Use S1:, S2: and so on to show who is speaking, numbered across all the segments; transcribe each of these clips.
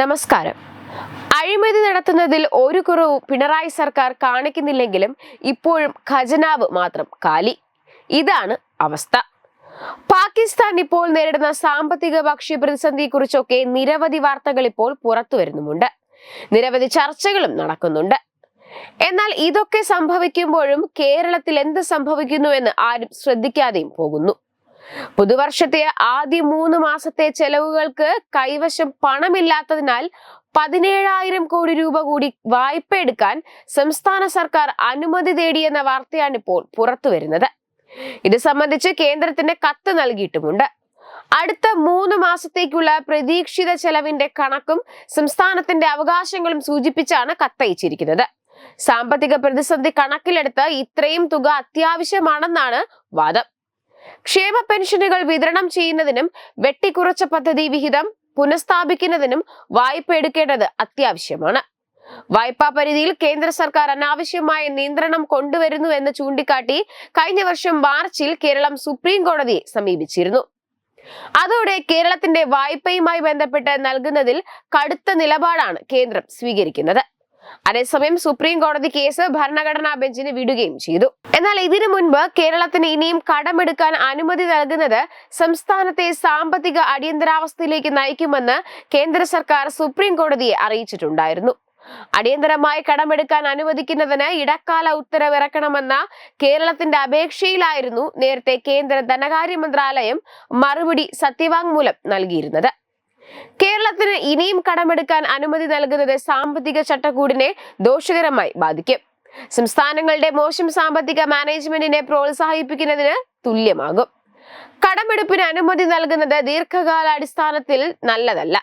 S1: നമസ്കാരം. അഴിമതി നടത്തുന്നതിൽ ഒരു കുറവും പിണറായി സർക്കാർ കാണിക്കുന്നില്ലെങ്കിലും ഇപ്പോഴും ഖജനാവ് മാത്രം കാലി. ഇതാണ് അവസ്ഥ. പാകിസ്ഥാൻ ഇപ്പോൾ നേരിടുന്ന സാമ്പത്തിക ഭക്ഷ്യ പ്രതിസന്ധിയെക്കുറിച്ചൊക്കെ നിരവധി വാർത്തകൾ ഇപ്പോൾ പുറത്തു വരുന്നുമുണ്ട്. നിരവധി ചർച്ചകളും നടക്കുന്നുണ്ട്. എന്നാൽ ഇതൊക്കെ സംഭവിക്കുമ്പോഴും കേരളത്തിൽ എന്ത് സംഭവിക്കുന്നു എന്ന് ആരും ശ്രദ്ധിക്കാതെയും പോകുന്നു. പുതുവർഷത്തെ ആദ്യ മൂന്ന് മാസത്തെ ചെലവുകൾക്ക് കൈവശം പണമില്ലാത്തതിനാൽ പതിനേഴായിരം കോടി രൂപ കൂടി വായ്പ എടുക്കാൻ സംസ്ഥാന സർക്കാർ അനുമതി തേടിയെന്ന വാർത്തയാണ് ഇപ്പോൾ പുറത്തു വരുന്നത്. ഇത് സംബന്ധിച്ച് കേന്ദ്രത്തിന് കത്ത് നൽകിയിട്ടുമുണ്ട്. അടുത്ത മൂന്ന് മാസത്തേക്കുള്ള പ്രതീക്ഷിത ചെലവിന്റെ കണക്കും സംസ്ഥാനത്തിന്റെ അവകാശങ്ങളും സൂചിപ്പിച്ചാണ് കത്തയച്ചിരിക്കുന്നത്. സാമ്പത്തിക പ്രതിസന്ധി കണക്കിലെടുത്ത് ഇത്രയും തുക അത്യാവശ്യമാണെന്നാണ് വാദം. ക്ഷേമ പെൻഷനുകൾ വിതരണം ചെയ്യുന്നതിനും വെട്ടിക്കുറച്ച പദ്ധതി വിഹിതം പുനഃസ്ഥാപിക്കുന്നതിനും വായ്പ എടുക്കേണ്ടത് അത്യാവശ്യമാണ്. വായ്പാ പരിധിയിൽ കേന്ദ്ര സർക്കാർ അനാവശ്യമായ നിയന്ത്രണം കൊണ്ടുവരുന്നു എന്ന് ചൂണ്ടിക്കാട്ടി കഴിഞ്ഞ വർഷം മാർച്ചിൽ കേരളം സുപ്രീം കോടതിയെ സമീപിച്ചിരുന്നു. അതോടെ കേരളത്തിന്റെ വായ്പയുമായി ബന്ധപ്പെട്ട് നൽകുന്നതിൽ കടുത്ത നിലപാടാണ് കേന്ദ്രം സ്വീകരിക്കുന്നത്. അതേസമയം സുപ്രീം കോടതി കേസ് ഭരണഘടനാ ബെഞ്ചിന് വിടുകയും ചെയ്തു. എന്നാൽ ഇതിനു മുൻപ് കേരളത്തിന് ഇനിയും കടമെടുക്കാൻ അനുമതി നൽകുന്നത് സംസ്ഥാനത്തെ സാമ്പത്തിക അടിയന്തരാവസ്ഥയിലേക്ക് നയിക്കുമെന്ന് കേന്ദ്ര സർക്കാർ സുപ്രീം കോടതിയെ അറിയിച്ചിട്ടുണ്ടായിരുന്നു. അടിയന്തരമായി കടമെടുക്കാൻ അനുവദിക്കുന്നതിന് ഇടക്കാല ഉത്തരവിറക്കണമെന്ന കേരളത്തിന്റെ അപേക്ഷയിലായിരുന്നു നേരത്തെ കേന്ദ്ര ധനകാര്യ മന്ത്രാലയം മറുപടി സത്യവാങ്മൂലം നൽകിയിരുന്നത്. കേരളത്തിന് ഇനിയും കടമെടുക്കാൻ അനുമതി നൽകുന്നത് സാമ്പത്തിക ചട്ടക്കൂടിനെ ദോഷകരമായി ബാധിക്കും. സംസ്ഥാനങ്ങളുടെ മോശം സാമ്പത്തിക മാനേജ്മെന്റിനെ പ്രോത്സാഹിപ്പിക്കുന്നതിന് തുല്യമാകും. കടമെടുപ്പിന് അനുമതി നൽകുന്നത് ദീർഘകാലാടിസ്ഥാനത്തിൽ നല്ലതല്ല.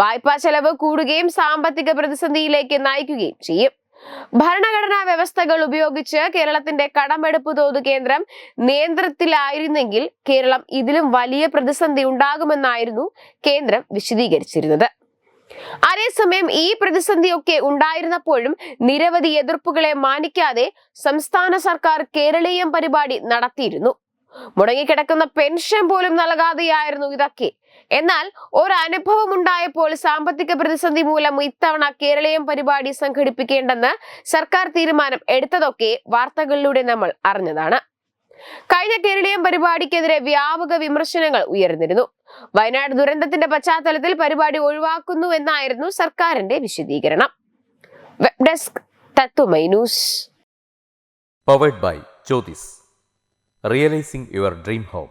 S1: വായ്പാ ചെലവ് കൂടുകയും സാമ്പത്തിക പ്രതിസന്ധിയിലേക്ക് നയിക്കുകയും ചെയ്യും. ഭരണഘടനാ വ്യവസ്ഥകൾ ഉപയോഗിച്ച് കേരളത്തിന്റെ കടമെടുപ്പ് തോത് കേന്ദ്രം നിയന്ത്രണത്തിലായിരുന്നെങ്കിൽ കേരളം ഇതിലും വലിയ പ്രതിസന്ധി ഉണ്ടാകുമെന്നായിരുന്നു കേന്ദ്രം വിശദീകരിച്ചിരുന്നത്. അതേസമയം ഈ പ്രതിസന്ധിയൊക്കെ ഉണ്ടായിരുന്നപ്പോഴും നിരവധി എതിർപ്പുകളെ മാനിക്കാതെ സംസ്ഥാന സർക്കാർ കേരളീയം പരിപാടി നടത്തിയിരുന്നു. മുടങ്ങിക്കിടക്കുന്ന പെൻഷൻ പോലും നൽകാതെയായിരുന്നു ഇതൊക്കെ. എന്നാൽ ഒരു അനുഭവം ഉണ്ടായപ്പോൾ സാമ്പത്തിക പ്രതിസന്ധി മൂലം ഇത്തവണ കേരളീയം പരിപാടി സംഘടിപ്പിക്കേണ്ടെന്ന് സർക്കാർ തീരുമാനം എടുത്തതൊക്കെ വാർത്തകളിലൂടെ നമ്മൾ അറിഞ്ഞതാണ്. കഴിഞ്ഞ കേരളീയം പരിപാടിക്കെതിരെ വ്യാപക വിമർശനങ്ങൾ ഉയർന്നിരുന്നു. വയനാട് ദുരന്തത്തിന്റെ പശ്ചാത്തലത്തിൽ പരിപാടി ഒഴിവാക്കുന്നു എന്നായിരുന്നു സർക്കാരിന്റെ വിശദീകരണം. Web desk
S2: powered by Jyothis realising your dream home